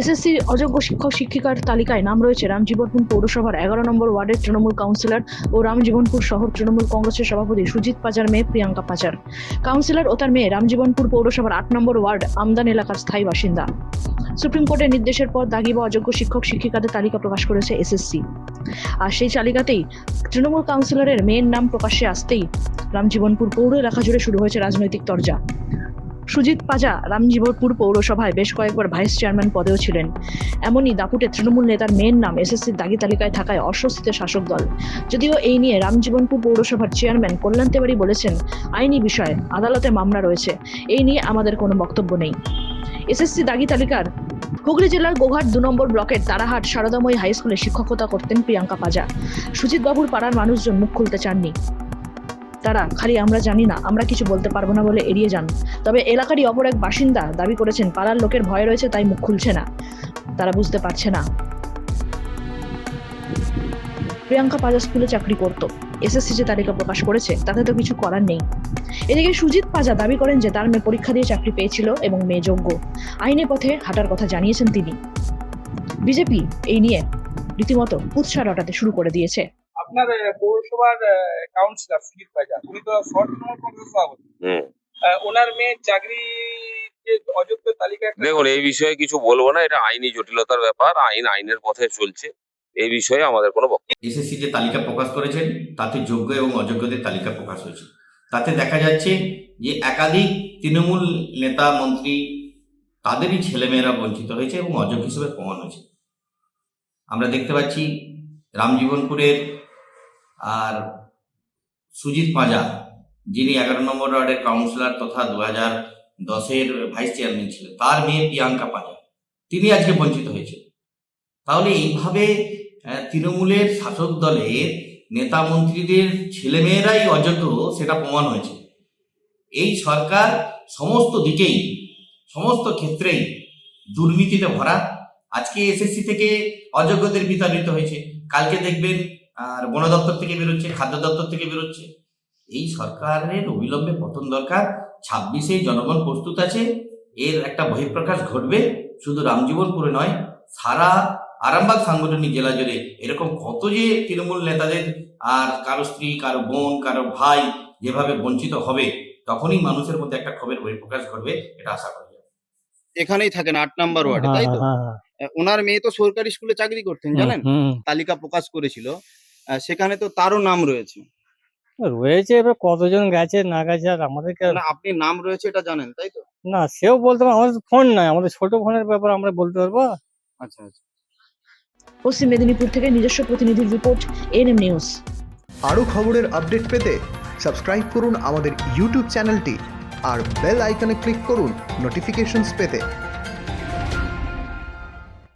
SSC অযোগ্য শিক্ষক শিক্ষিকার তালিকায় নাম রয়েছে রামজীবনপুর পৌরসভার এগারো নম্বর ওয়ার্ডের তৃণমূল কাউন্সিলর ও রামজীবনপুর শহর তৃণমূল কংগ্রেসের সভাপতি সুজিত পাজার মেয়ে প্রিয়াঙ্কা পাচার। কাউন্সিলর ও তার মেয়ে রামজীবনপুর পৌরসভার আট নম্বর ওয়ার্ড আমদান এলাকার স্থায়ী বাসিন্দা। সুপ্রিম কোর্টের নির্দেশের পর দাগি বা অযোগ্য শিক্ষক শিক্ষিকাদের তালিকা প্রকাশ করেছে এসএসসি। আর সেই তালিকাতেই তৃণমূল কাউন্সিলরের মেয়ের নাম প্রকাশ্যে আসতেই রামজীবনপুর পৌর এলাকা জুড়ে শুরু হয়েছে রাজনৈতিক তরজা। সুজিত পাজা রামজীবনপুর পৌরসভায় বেশ কয়েকবার ভাইস চেয়ারম্যান পদেও ছিলেন। এমনই দাপুটে তৃণমূল নেতার মেয়ের নাম এসএসসির দাগি তালিকায় থাকায় অস্বস্তিতে শাসক দল। যদিও এই নিয়ে রামজীবনপুর পৌরসভার চেয়ারম্যান কল্যাণ তেওয়ারি বলেছেন, আইনি বিষয়ে আদালতে মামলা রয়েছে। এই নিয়ে আমাদের কোনো বক্তব্য নেই। এসএসসি দাগি তালিকার হুগলি জেলার গোঘাট দু নম্বর ব্লকের তারাহাট সারদাময়ী হাই স্কুলে শিক্ষকতা করতেন প্রিয়াঙ্কা পাজা। সুজিত বাবুর পাড়ার মানুষজন মুখ খুলতে চাননি। তারা খালি আমরা জানি না, আমরা কিছু বলতে পারব না বলে এড়িয়ে যান। তবে এলাকারই অপর এক বাসিন্দা দাবি করেছেন, পাড়ার লোকের ভয় রয়েছে, তাই মুখ খুলছে না। তারা বুঝতে পারছে না। প্রিয়াঙ্কা পাজা স্কুলে চাকরি করত। এসএসসি যে তালিকা প্রকাশ করেছে, তাতে তো কিছু করার নেই। এদিকে সুজিত পাজা দাবি করেন যে, তার মেয়ে পরীক্ষা দিয়ে চাকরি পেয়েছিল এবং মেয়ে যোগ্য। আইনে পথে হাঁটার কথা জানিয়েছেন তিনি। বিজেপি এই নিয়ে রীতিমতো উৎসাহ রটাতে শুরু করে দিয়েছে। আপনার পৌরসভার কাউন্সিলর সুজিত পাইজা উনি তো শর্ট তৃণমূল কংগ্রেস সভাপতি আহ, ওনার মেয়ে চাকরি যে অযোগ্য তালিকা দেখুন এই বিষয়ে কিছু বলব না এটা আইনি জটিলতার ব্যাপার আইন আইনের পথে চলছে। এই বিষয়ে আমাদের কোনো বক্তব্য এসএসসি যে তালিকা প্রকাশ করেছেন তাতে যোগ্য এবং অযোগ্যদের তালিকা প্রকাশ হয়েছে। তাতে দেখা যাচ্ছে যে একাধিক তৃণমূল নেতা মন্ত্রী তাদেরই ছেলেমেয়েরা বঞ্চিত হয়েছে এবং অযোগ্য হিসেবে প্রমাণ হয়েছে। আমরা দেখতে পাচ্ছি রামজীবনপুরের আর সুজিত পাঁজা, যিনি এগারো নম্বর ওয়ার্ডের কাউন্সিলর তথা দু হাজার দশের ভাইস চেয়ারম্যান ছিলেন, তার মেয়ে প্রিয়াঙ্কা পাঁজা। তিনি আজকে বঞ্চিত হয়েছে তাহলে এইভাবে তৃণমূলের শাসক দলের নেতা মন্ত্রীদের ছেলেমেয়েরাই অযোগ্য সেটা প্রমাণ হয়েছে। এই সরকার সমস্ত দিকেই, সমস্ত ক্ষেত্রেই দুর্নীতিতে ভরা। আজকে এসএসসি থেকে অযোগ্যদের বিতাড়িত হয়েছে। কালকে দেখবেন আর বন দপ্তর থেকে বেরোচ্ছে খাদ্য দপ্তর থেকে বেরোচ্ছে। এই সরকারের অবিলম্বে পতন দরকার। ছাব্বিশে জনগণ প্রস্তুত আছে। এর একটা বহিঃপ্রকাশ ঘটবে। শুধু রামজীবনপুরে নয় সারা আরামবাগ সাংগঠনিক জেলা জুড়ে এরকম কত যে তৃণমূল নেতাদের আর কারও স্ত্রী কারও বোন কারও ভাই যেভাবে বঞ্চিত হবে তখনই মানুষের মধ্যে একটা ক্ষোভের বহিঃপ্রকাশ ঘটবে এটা আশা করি। এখানেই থাকেন আট নাম্বার ওয়ার্ডে তাই তো? হ্যাঁ, হ্যাঁ, ওনার মেয়ে তো সরকারি স্কুলে চাকরি করতেন জানেন? তালিকা প্রকাশ করেছিল। সেখানে তো তারও নাম রয়েছে। রয়েছে এবার কতজন গেছে না গেছে আর আমাদেরকে না আপনি নাম রয়েছে এটা জানেন তাই তো? না সেও বলতে পারব আমাদের ফোন নাই আমাদের ছোট ফোনের ব্যাপার আমরা বলতে পারব। আচ্ছা আচ্ছা। পশ্চিম মেদিনীপুর থেকে নিজস্ব প্রতিনিধির রিপোর্ট এনএম নিউজ। আরও খবরের আপডেট পেতে সাবস্ক্রাইব করুন আমাদের ইউটিউব চ্যানেলটি আর বেল আইকনে ক্লিক করুন নোটিফিকেশনস পেতে।